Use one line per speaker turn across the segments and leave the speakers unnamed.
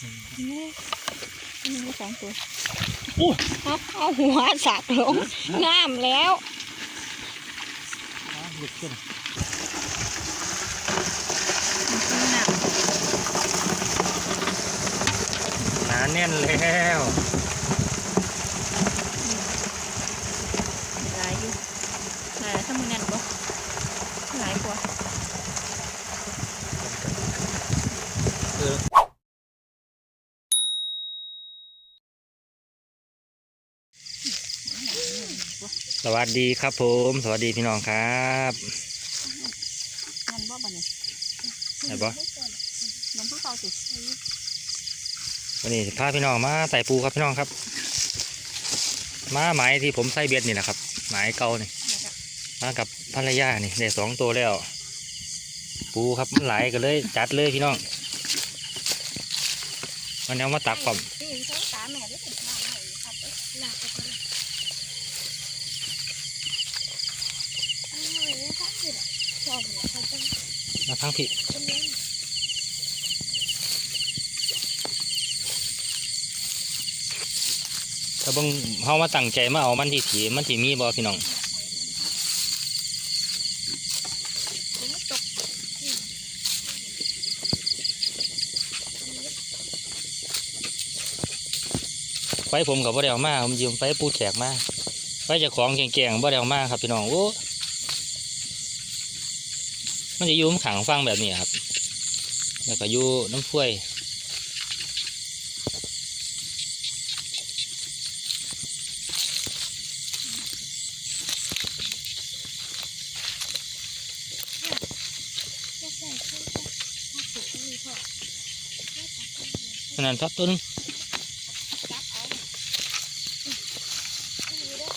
นี่นี่สองตัว
โอ้ย
เอาเอาหัวสักลงงามแล้ว
หลุดขึ้น
หนัก
หนาแน่นแล้ว
หลายอยู่หลายถ้ามึงแน่นบ่หลายกว่า
เออส วัสดีครับผม สวัสดีพี่น้องครับ
แน่นบ่บ่เนี่ย
ไหนบ่
ลงพวกเขาสิ
วันนี้พาพี่น้องมาใส่ปูครับพี่น้องครับ มาหมายที่ผมใส่เบ็ดนี่แหละครับ หมายเก่านี่มากับภรรยานี่ได้สองตัวแล้ว ปูครับมันหลายกันเลยจัดเลยพี่น้องมันเอามาตักผม
นี่เขาตาแม่ได้ถึงบ้านไหนครับหลักไปเลยอ้าวเนี่ยครับนี่แหละชอบเนี่ยเขาจะ
มา ทั้งพี่
เป็นยัง
ถ้าเบิ่งเฮามาตั้งใจมาเอามันที่ถีมันที่มีบ่พี่น้อง
ผมตก
ไฟผมกับบ่ได้เอามาผมยืมไฟปูแขกมาไฟเจากของแก่งๆบ่ได้เอามาครับพี่น้องโอ้ มันจะอยู่ข้างขังฟังแบบนี้ครับ แล้วก็อยู่น้ำพุ้ย
จะใส่เข้าไปถ้าสุกก็มีพอ
ฉะนั้นครับต้น
จับเอาอันนี้ด้วย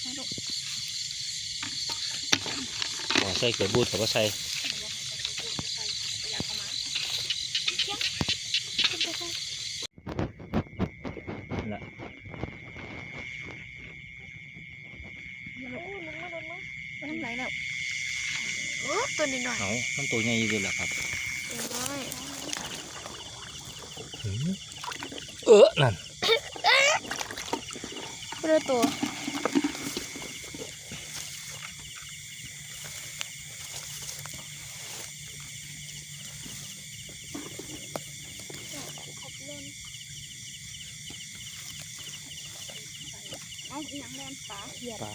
ให้ลูก
ขอ ใส่เกลือบูดกับว่าใส่
อยากเอามาเชี่ยขึ้นไปใส่
ละ
โอ้ลงมาลงมาไปทำไรแล้วโอ้ตัวนิดหน่อย
เอามันตัวใหญ่อยู่แหละครับ
ตัวน้อย
เออนั่น
เรือตัว หยังแม่นปลาเขียด
ปลา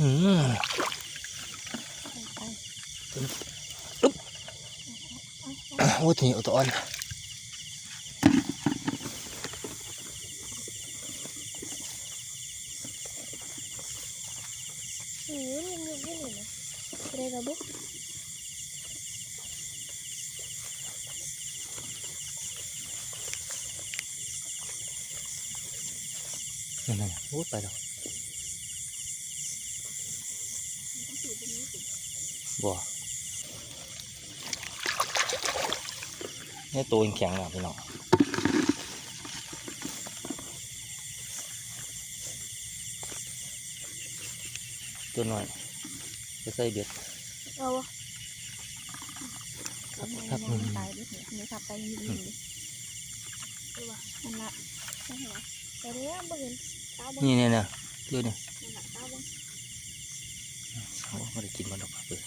อื มโอ้ทีนี้เอาตัวอ่อ น
โอ้ยมันยังไม่เห็นนะอะไรกันบุ๊ก
นั่นนั่นโอ้ไปแล้วบ่นี่ตัวแข็งๆอะพี่น้องตัวน้อยจะใส่เบ็ด
เอาวะเอามาเอามาตายดิเนี่ยนี่ขับไปยืนๆดิเอาวะนั่นละนั่นละไปเรื่อยบ่เห็นตาบ่
นี่เนี่ยเนี่ยเดี๋ยวนี่
นั่นละตาบ่
โอ้ไม่ได้กินมันหรอกครับเออ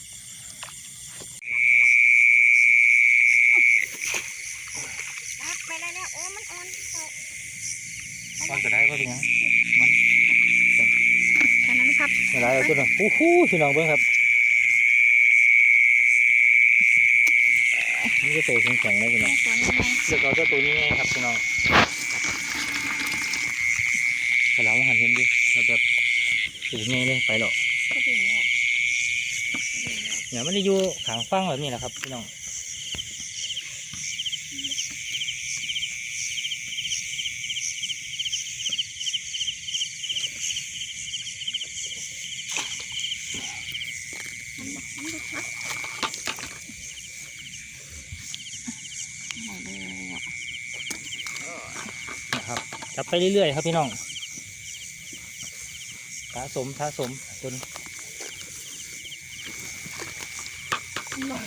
รักไปได้แล้วโอ้มันอ่อนเอา
ฟังก็ได้ก็ เป็นหยังมัน
แค่นั้นครับ
ไม่ได้เอาตัวนั้นโอ้โหพี่น้องเบิ่งครับนี่ก็ตัวแข็งๆเลยพี่น้อง
ตัวยังไง
เลือกเอาเจ้าตัวนี้ไงครับพี่น้องกระเหลาหันเห็นดิแล้วแบบตัวนี้เลยไปหรอก
ก็ถึงแล้ว
เนี่ยมันจะอยู่ขางฟังแบบนี้แหละครับพี่น้อง
มันดูนะไหนเลยอะ
นะ ครับไปเรื่อยๆครับพี่น้องสะสมสะสมจน
ลง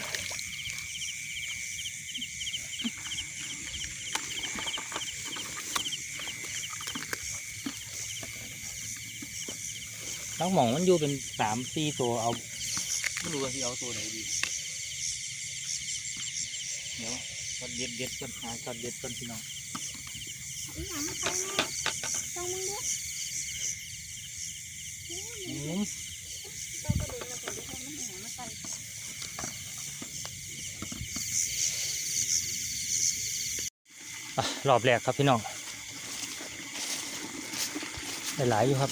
ต้องหมองมันอยู่เป็นสามสี่ตัวเอาไม่รู้ว่าที่เอาตัวไหนดี เดี๋ยวช็อตเด็ดเด็ดก่อนหาช็อตเด็ดก่อนพี่น้อง
อีหยังมาใส่แม่ต้องมึงด้วย
อืม
เราก็ดูแล้วก็ดูให้มันอีหยังมาใส่
อะรอบแรกครับพี่น้องได้หลายอยู่ครับ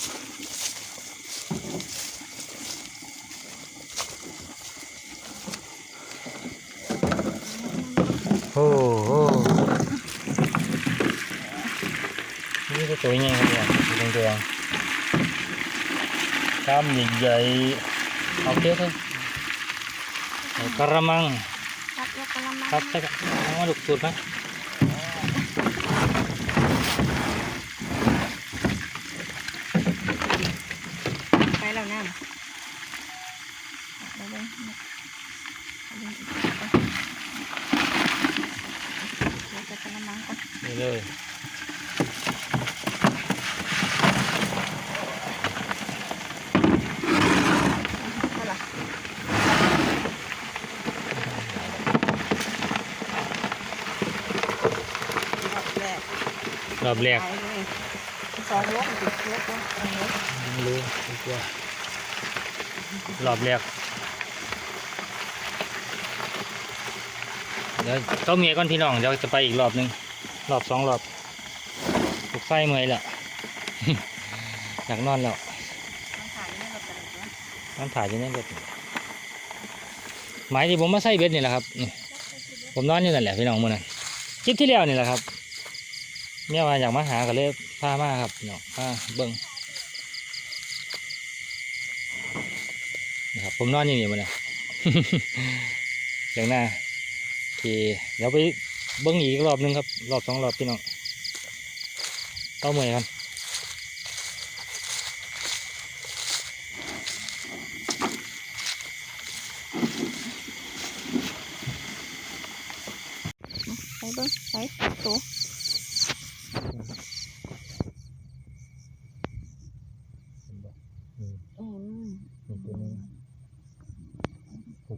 โอ้โหนี่ก็ ตัวใหญ่ครับเนี่ยสีแดงๆกล้ามใหญ่ๆเอาเก็บเลยเอากระมัง
ครับแล้วก็ละมัง
ครับใช่ครับเอามาลูกสูตรไหม
ไปแล้วน้ำเอาไปเอาไปอีกก่อนเดี๋ยวจะกระมังก่อน
นี่เลย รอบแรก
สองลกติดลกลก
ไม่รู้ไม่กลัวรอบแรกเดี๋ยวต้องเมียก่อนพี่น้องเดี๋ยวจะไปอีกรอบหนึ่งรอบสองรอบถูกไส้เมื่อยแล้วอยากนอนแล้ว
มันถ่ายไม่หลบกันเลย
น้ำถ่ายอยู่ในรถนี่หมายที่ผมมาใส่เบ็ดนี่แหละครับนี่ผมนอนอยู่นั่นแหละพี่น้องมื่อนั้นคลิปที่แล้วนี่แหละครับ เมียมาอยากมาหาก็เลยพามาครับพี่น้องพาเบิ้งนะครับผมนอนอยู่นี่มื่อนั้นอย่างหน้าโอเคเดี๋ยวไปเบิ้งอีกรอบนึงครับ รอบสองรอบพี่น้องเต้าเมื่อยกัน
ไปเบิ้งไปตัวอืม
ตัวนึงตัว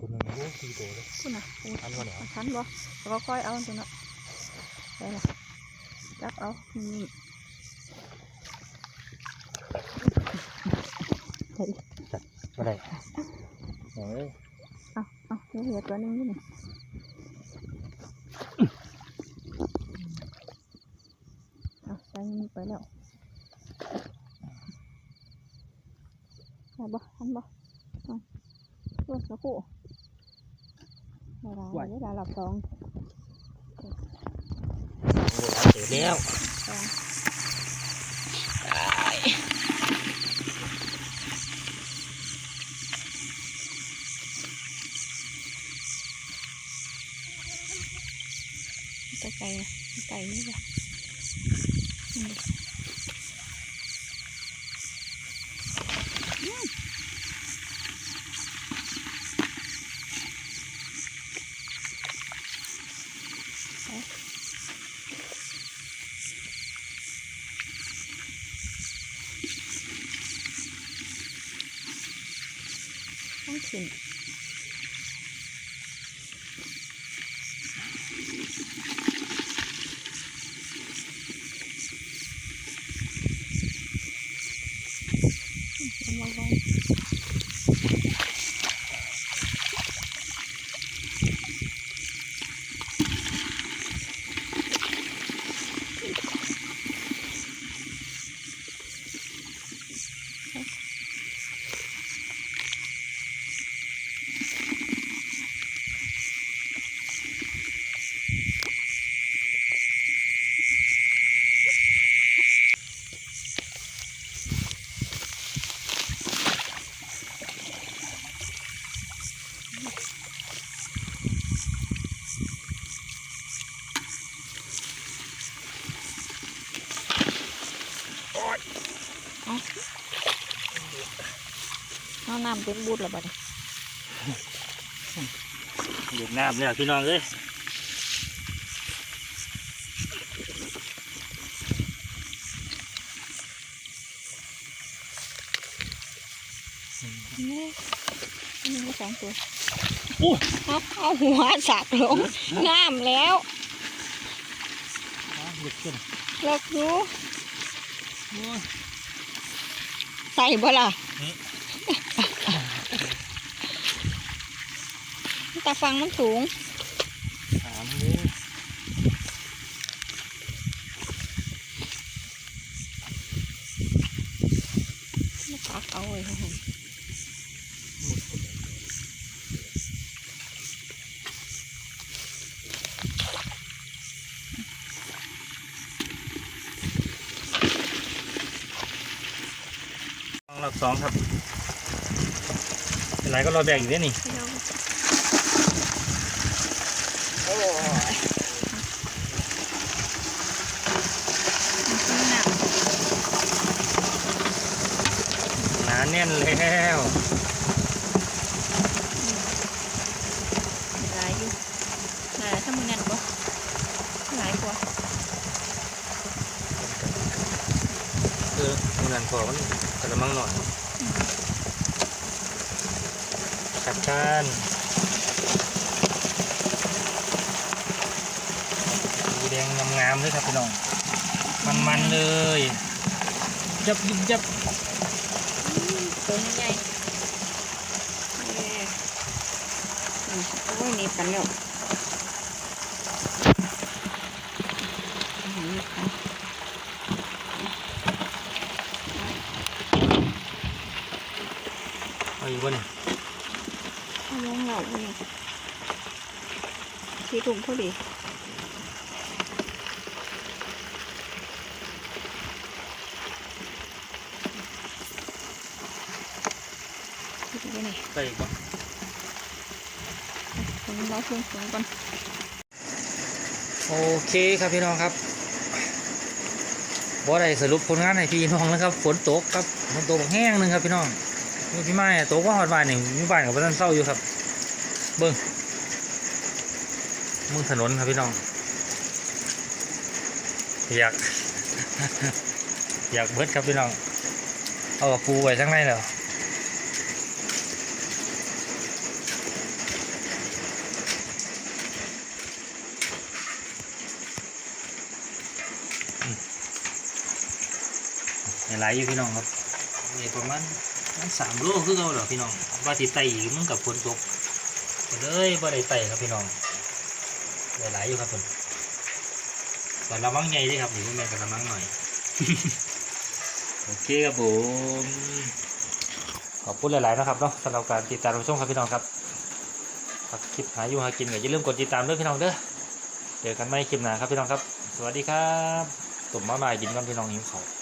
ตัวนึงโอ้สี่ตัวเลย
คุณน่ะคุณ
อัน วันไหน
เอาทันบ่แล้วก็ค่อยเอาตัวเนาะไปละจับเอานี่
ก็ได้โอ้ย
เอาเอาเหลือตัวหนึงนี่นี่เอาใส่นี่ไปแล้วได้บ่ทันบ่เอาตัวสักครู่ ได้ละได้ละหลับสอง
เสร็จแล้ว
สองไก่ไก่ไก่นี่ว่ะอืมอืมเอา ต้อง เอาน้ำเต็มบูดแล้วบัดนี้
เด็กน้ำเนี่ยพี่น้องเอ้ย
นี่นี่มีสองตัว
โอ้ย
เอาเอาหัวสักลงน้ำแล้ว
หยุดขึ้น
เลิกรู้
โอ้ย
ใส่บ่ล่ะ ตาฟังมันสูง
ถามเลย
มาตักเอาไว้ให้
รอบสองครับเป็นไรก็รอแบกอยู่ด้วยนี่
ให้เราโอ้ยมันหนัก
ห นาแน่นแล้ว
หลายอยู่หลายถ้ามึงแน่นบ่หลายกว่า
เออมันนั่นพอมันกระมังหน่อยขัดกันดูแดงงามๆเลยครับพี่น้องมันๆเลย ยับยิบยับ
ตัวใหญ่เอ้ยอืมโอ้ยนี่ปันแล้วอาหารนี่ค่ะ
เอาอยู่บ่นี่
เอาลงเหล่าเนี่ยที่ถุงพอดี ที่ถุงนี่
ใส่อีกบ่
ถุงเราถุงถุงก่อน
โอเคครับพี่น้องครับบ่ได้สรุปผลงานให้พี่น้องนะครับฝนตกครับฝนตกแห้งหนึงครับพี่น้องมีพี่ไม้ตกว่าหอดบ้านนี่มีบ้านกับบ้านเศร้าอยู่ครับ เบิ้งมึงถนนครับพี่น้อง อยาก อยากเบิดครับพี่น้อง เอากับปูไว้ข้างในแล้ว หลายอยู่พี่น้องครับนี่ประมาณมันสามโลคือเราเหรอพี่น้องว่าติไตอีกมึงกับฝนตกก็เลยบ่ได้ไตครับพี่น้องหลายอยู่ครับผมแต่ละมังใหญ่ด้วยครับนี่แม่กับละมังหน่อยโอเคครับผมขอบคุณหลายๆนะครับเนาะสำหรับการติดตามรับชมครับพี่น้องครับฝากคลิปหาอยู่หากินก็อย่าลืมกดติดตามด้วยพี่น้องเด้อเจอกันใหม่คลิปหน้าครับพี่น้องครับ สวัสดีครับตุ่มมาบายกินก่อนพี่น้องหิวข้า